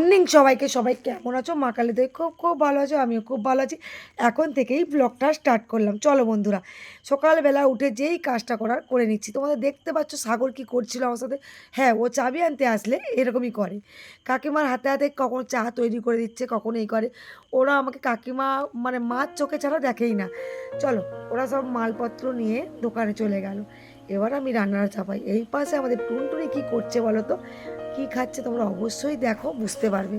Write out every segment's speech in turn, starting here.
Morning সবাইকে, সবাই কেমন আছো? মা কালী কালীতে খুব খুব ভালো আছো, আমিও খুব ভালো আছি। এখন থেকেই ব্লগটা স্টার্ট করলাম। চলো বন্ধুরা, সকালবেলা উঠে যেই কাজটা করার করে নিচ্ছি। তোমাদের দেখতে পাচ্ছ সাগর কি করছিল আমার সাথে? হ্যাঁ ও চাবি আনতে আসলে এরকমই করে। কাকিমার হাতে হাতে কখন চা তৈরি করে দিচ্ছে, কখন এই করে। ওরা আমাকে কাকিমা মানে মাছ চোখে ছাড়া দেখেই না। চলো, ওরা সব মালপত্র নিয়ে দোকানে চলে গেল। এবার আমি রান্নাটা চাপাই। এই পাশে আমাদের টুনটুনি কি করছে বলো তো? কি খাচ্ছে তোমরা অবশ্যই দেখো বুঝতে পারবে।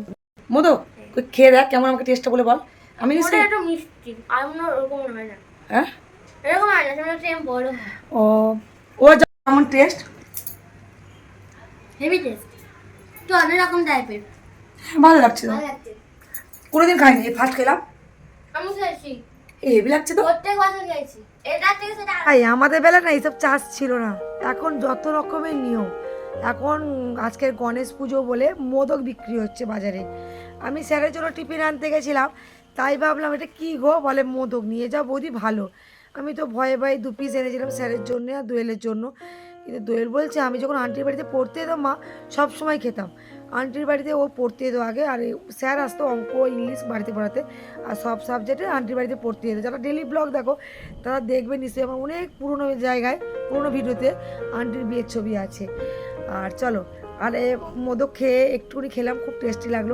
মধু তুই খেয়ে দেখ কেমন আমাকে টেস্টটা বলে বল। আমি একটু মিষ্টি আর অন্য ওরকম হয় না। হ্যাঁ? এরকম হয় না বড় হয়। ও ও যেমন টেস্ট হেভি টেস্ট তো অন্য রকম টাইপের ভালো লাগছে ভালো লাগছে। কোনোদিন খাইনি ফার্স্ট খেলাম। আমি এই হেভি লাগছে তো? প্রত্যেক বছর গেছি এটা থেকে সেটা আমাদের বেলা না এইসব চাষ ছিল না। এখন যত রকমের নিয়ম। এখন আজকের গণেশ পুজো বলে মোদক বিক্রি হচ্ছে বাজারে। আমি স্যারের জন্য টিফিন আনতে গেছিলাম তাই ভাবলাম এটা কী গো? বলে মোদক। নিয়ে যা বৌদি ভালো। আমি তো ভয়ে ভয়ে দু পিস এনেছিলাম স্যারের জন্য আর দোয়েলের জন্য। কিন্তু দোয়েল বলছে, আমি যখন আন্টির বাড়িতে পড়তে যেতাম মা, সব সময় খেতাম। আন্টির বাড়িতে ও পড়তে যেত আগে, আর স্যার আসতো অঙ্ক, ইংলিশ বাড়িতে পড়াতে, আর সব সাবজেক্টে আন্টির বাড়িতে পড়তে যেত যারা ডেলি ব্লগ দেখো, তারা দেখবে নিশ্চয়ই আমার অনেক পুরনো জায়গায়, পুরনো ভিডিওতে আন্টির বিয়ের ছবি আছে। আর চলো, আর মোদক খেয়ে একটুখানি খেলাম, খুব টেস্টি লাগল।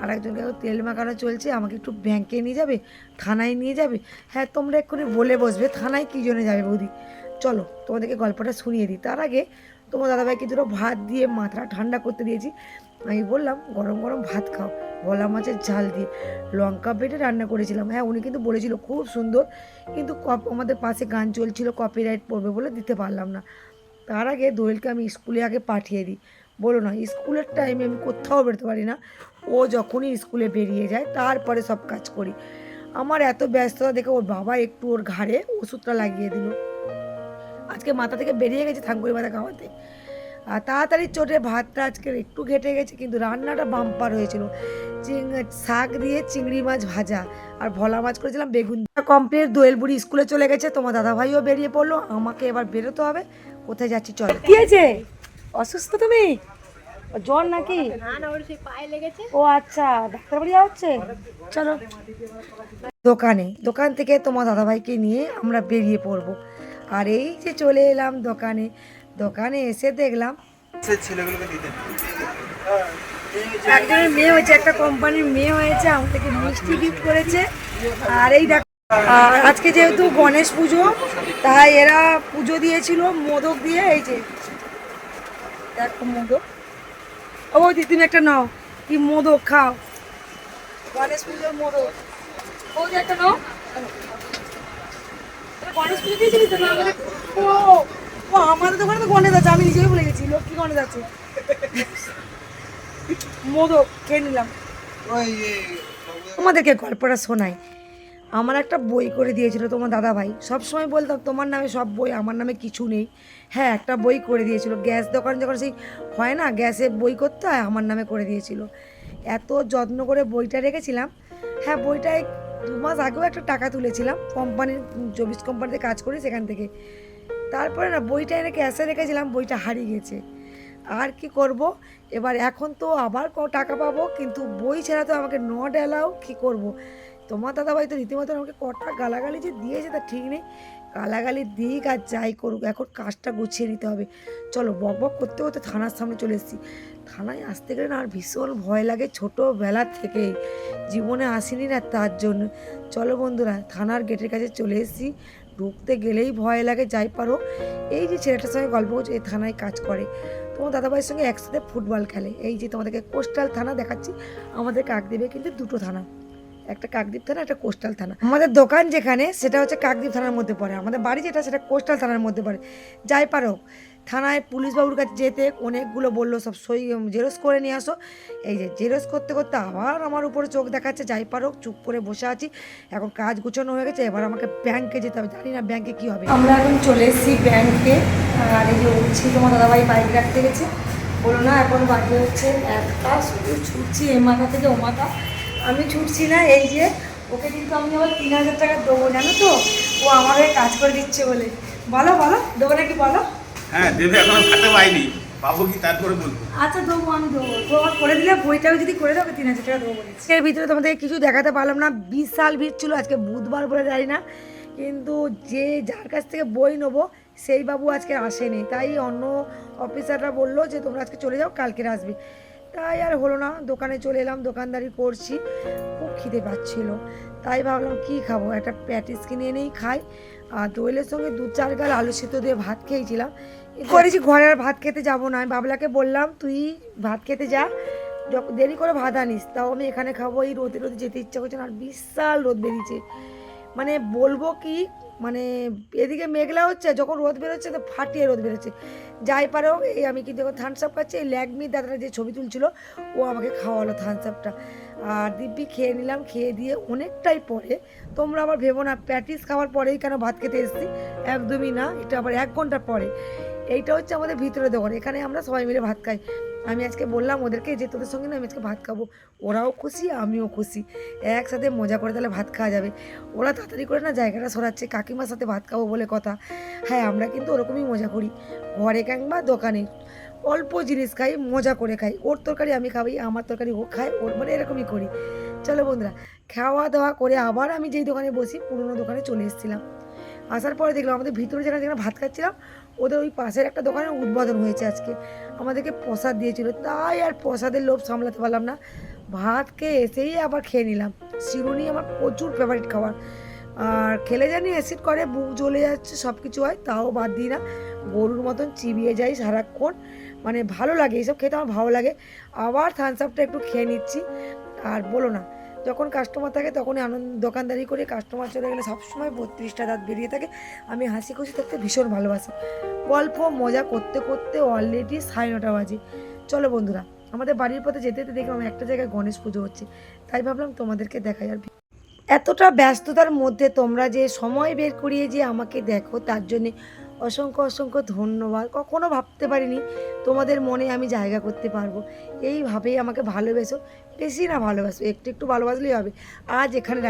আর একজনকে তেল মাখানো চলছে, আমাকে একটু ব্যাংকে নিয়ে যাবে, থানায় নিয়ে যাবে? হ্যাঁ তোমরা এক্ষুনি বলে বসবে, থানায় কী জন্য যাবে বৌদি? চলো তোমাদেরকে গল্পটা শুনিয়ে দিই। তার আগে তোমার দাদাভাইকে দুটো ভাত দিয়ে মাথাটা ঠান্ডা করতে দিয়েছি। আমি বললাম, গরম গরম ভাত খাও। ভোলা মাছের ঝাল দিয়ে লঙ্কা বেটে রান্না করেছিলাম। হ্যাঁ উনি কিন্তু বলেছিল খুব সুন্দর, কিন্তু কপ আমাদের পাশে গান চলছিল কপিরাইট পড়বে বলে দিতে পারলাম না। তার আগে দোয়েলকে আমি স্কুলে আগে পাঠিয়ে দিই। বলো না, স্কুলের টাইমে আমি কোথাও বেরোতে পারি না। ও যখনই স্কুলে বেরিয়ে যায়, তারপরে সব কাজ করি। আমার এত ব্যস্ততা দেখে ওর বাবা একটু ওর ঘাড়ে ওষুধটা লাগিয়ে দিল। আজকে মাথা থেকে বেরিয়ে গেছে থাঙ্কুরি মাথা খাওয়াতে আর তাড়াতাড়ি চোটে ভাতটা আজকে একটু ঘেটে গেছে, কিন্তু রান্নাটা বাম্পার হয়েছিল। শাক দিয়ে চিংড়ি মাছ ভাজা আর ভোলা মাছ করেছিলাম বেগুন কমপ্লিট দোয়েল বুড়ি স্কুলে চলে গেছে, তোমার দাদাভাইও বেরিয়ে পড়ল, আমাকে এবার বেরোতে হবে। কোথায় যাচ্ছি চল। কি হয়েছে? অসুস্থ তুমি? জ্বর নাকি? ও আচ্ছা ডাক্তার বাড়ি হচ্ছে? চলো। দোকানে, দোকান থেকে তোমার দাদাভাইকে নিয়ে আমরা বেরিয়ে পড়ব। আর এই যে চলে এলাম দোকানে দোকানে এসে দেখলাম একজনের মেয়ে হয়েছে একটা কোম্পানির মেয়ে হয়েছে আমাদেরকে মিষ্টি গিফট করেছে। আর এই দেখ আজকে যেহেতু গণেশ পুজো তাই এরা পুজো দিয়েছিল মোদক দিয়ে এই যে। দেখো মোদক। ও বৌদি তুমি একটা নাও কি মোদক খাও। গণেশ পুজোর মোদক। বৌদি একটা নাও। গণেশ পুজো দিয়েছিলি তো? না আমাদের ও ও আমাদের দোকানে তো গণেশ আছে আমি নিজেই ভুলে গেছি লক্ষ্মী গণেশ আছে। মোদক খেয়ে নিলাম। তোমাদেরকে গল্পটা শোনাই। আমার একটা বই করে দিয়েছিল তোমার দাদা ভাই সবসময় বলতাম তোমার নামে সব বই আমার নামে কিছু নেই। হ্যাঁ একটা বই করে দিয়েছিল। গ্যাস দোকান যখন সেই হয় না গ্যাসে বই করতে হয় আমার নামে করে দিয়েছিল। এত যত্ন করে বইটা রেখেছিলাম। হ্যাঁ বইটায় দু মাস আগেও একটা টাকা তুলেছিলাম, কোম্পানির চব্বিশ কোম্পানিতে কাজ করি সেখান থেকে। তারপরে না, বইটা এনে ক্যাশে রেখেছিলাম, বইটা হারিয়ে গেছে। আর কি করব? এবার এখন তো আবার টাকা পাবো, কিন্তু বই ছাড়া তো আমাকে নট অ্যালাউ কী করব? তোমার দাদাভাই তো রীতিমতো আমাকে কটা গালাগালি যে দিয়েছে তা ঠিক নেই। গালাগালি দিক আর যাই করুক, এখন কাজটা গুছিয়ে নিতে হবে। চলো, বক বক করতে করতে থানার সামনে চলে এসেছি। থানায় আসতে গেলে না আর ভীষণ ভয় লাগে ছোটোবেলা থেকেই জীবনে আসিনি না তার জন্য। চলো বন্ধুরা, থানার গেটের কাছে চলে এসেছি। ঢুকতে গেলেই ভয় লাগে, যাই পারো। এই যে ছেলেটার সঙ্গে গল্প করছে এই থানায় কাজ করে। তোমার দাদাভাইয়ের সঙ্গে একসাথে ফুটবল খেলে। এই যে তোমাদেরকে কোস্টাল থানা দেখাচ্ছি আমাদের কাকদ্বীপে কিন্তু দুটো থানা। একটা কাকদ্বীপ থানা, একটা কোস্টাল থানা। আমাদের দোকান যেখানে, সেটা হচ্ছে কাকদ্বীপ থানার মধ্যে পড়ে। আমাদের বাড়ি যেটা, সেটা কোস্টাল থানার মধ্যে পড়ে। যাই পারো, থানায় পুলিশ বাবুর কাছে যেতে অনেকগুলো বলল, সব সই জেরক্স করে নিয়ে আসো। এই যে জেরক্স করতে করতে আবার আমার উপরে চোখ দেখাচ্ছে, যাই পারো, চুপ করে বসে আছি। এখন কাজ গুছানো হয়ে গেছে, এবার আমাকে ব্যাংকে যেতে হবে। জানি না ব্যাংকে কী হবে। আমরা এখন চলে এসেছি ব্যাংকে। আর এই যে উঠছি, তোমার দাদাভাই বাইক রাখতে গেছে। বলো না, এখন বাকি হচ্ছে একটা, শুধু ছুটছি এ মাথা থেকে ও মাথা আমি ছুটছি না এই যে ওকে কিন্তু আমি আবার তিন হাজার টাকা দেবো জানো তো? ও আমার হয়ে কাজ করে দিচ্ছে বলে। বলো বলো দেবো নাকি বলো? হ্যাঁ দেবে এখনও খাতে পাইনি। পাবো কি তারপরে বলব। আচ্ছা দেবো আমি দেবো। তোমার করে দিলে বইটাও যদি করে দাও তিন হাজার টাকা দেবো বলেছি এর ভিতরে তোমাদের কিছু দেখাতে পারলাম না বিশাল ভিড় ছিল আজকে বুধবার বলে জানি না। কিন্তু যে যার কাছ থেকে বই নেব সেই বাবু আজকে আসেনি। তাই অন্য অফিসাররা বলল যে তোমরা আজকে চলে যাও কালকে আসবে। তাই আর হলো না। দোকানে চলে এলাম, দোকানদারি করছি। খুব খিদে পাচ্ছিল। তাই ভাবলাম, কি খাব? একটা প্যাটিস কিনে এনেই খাই। আর দোয়েলের সঙ্গে দু চার গাল আলু সিদ্ধ দিয়ে ভাত খেয়েছিলাম। করেছি, ঘরে আর ভাত খেতে যাব না। বাবলাকে বললাম, তুই ভাত খেতে যা। যখন দেরি করে ভাত আনিস। তাও আমি এখানে খাব। এই রোদে রোদে যেতে ইচ্ছা করছে না। আর বিশাল রোদ বেরিয়েছে। মানে বলব কি মানে এদিকে মেঘলা হচ্ছে, যখন রোদ বেরোচ্ছে তো ফাটিয়ে রোদ বেরোচ্ছে। যাই পারে হোক, এই আমি কিন্তু এখন থামস আপ খাচ্ছি। এই ল্যাগমি দাদাটা যে ছবি তুলছিল, ও আমাকে খাওয়ালো থামস আপটা আর দিব্যি খেয়ে নিলাম, খেয়ে দিয়ে অনেকটাই পরে, তোমরা আবার ভেবো না, প্যাটিস খাওয়ার পরেই কেন ভাত খেতে এসেছি? একদমই না, এটা আবার এক ঘণ্টা পরে। এইটা হচ্ছে আমাদের ভিতরে দোকান এখানে আমরা সবাই মিলে ভাত খাই। আমি আজকে বললাম ওদেরকে যে তোদের সঙ্গে না আমি আজকে ভাত খাব। ওরাও খুশি, আমিও খুশি। একসাথে মজা করে তাহলে ভাত খাওয়া যাবে। ওরা তাড়াতাড়ি করে না জায়গাটা সরাচ্ছে, কাকিমার সাথে ভাত খাব বলে কথা। হ্যাঁ আমরা কিন্তু ওরকমই মজা করি। ঘরে কিংবা দোকানে। অল্প জিনিস খাই, মজা করে খাই। ওর তরকারি আমি খাবি আমার তরকারি ও খায়, ওর মানে এরকমই করি। চলো বন্ধুরা, খাওয়া দাওয়া করে আবার আমি যেই দোকানে বসি, পুরোনো দোকানে চলে এসেছিলাম। আসার পরে দেখলাম আমাদের ভিতরে যেখানে যেখানে ভাত খাচ্ছিলাম ওদের ওই পাশের একটা দোকানে উদ্বোধন হয়েছে আজকে। আমাদেরকে প্রসাদ দিয়েছিল। তাই আর প্রসাদের লোভ সামলাতে পারলাম না। ভাত খেয়ে এসেই আবার খেয়ে নিলাম। শিরুনি আমার প্রচুর ফেভারিট খাবার। আর খেলে জানি অ্যাসিড করে, বুক জ্বলে যাচ্ছে সব কিছু হয়, তাও বাদ দিই না। গরুর মতন চিবিয়ে যাই সারাক্ষণ। মানে ভালো লাগে, এইসব খেতে আমার ভালো লাগে। আবার থামস আপটা একটু খেয়ে নিচ্ছি। আর বলো না যখন কাস্টমার থাকে তখনই আনন্দ, দোকানদারি করে কাস্টমার চলে গেলে সবসময় বত্রিশটা দাঁত বেরিয়ে থাকে। আমি হাসি খুশি থাকতে ভীষণ ভালোবাসি। গল্প, মজা করতে করতে অলরেডি সাড়ে নটা বাজে। চলো বন্ধুরা, আমাদের বাড়ির পথে যেতে যেতে দেখলাম একটা জায়গায় গণেশ পুজো হচ্ছে। তাই ভাবলাম তোমাদেরকে দেখাই আর এতটা ব্যস্ততার মধ্যে তোমরা যে সময় বের করিয়ে যে আমাকে দেখো, তার জন্যে অসংখ্য অসংখ্য ধন্যবাদ। কখনো ভাবতে পারিনি তোমাদের মনে আমি জায়গা করতে পারব। এইভাবেই আমাকে ভালোবেসো। বেশি না ভালোবাসো, একটু একটু ভালোবাসলেই হবে। আজ এখানে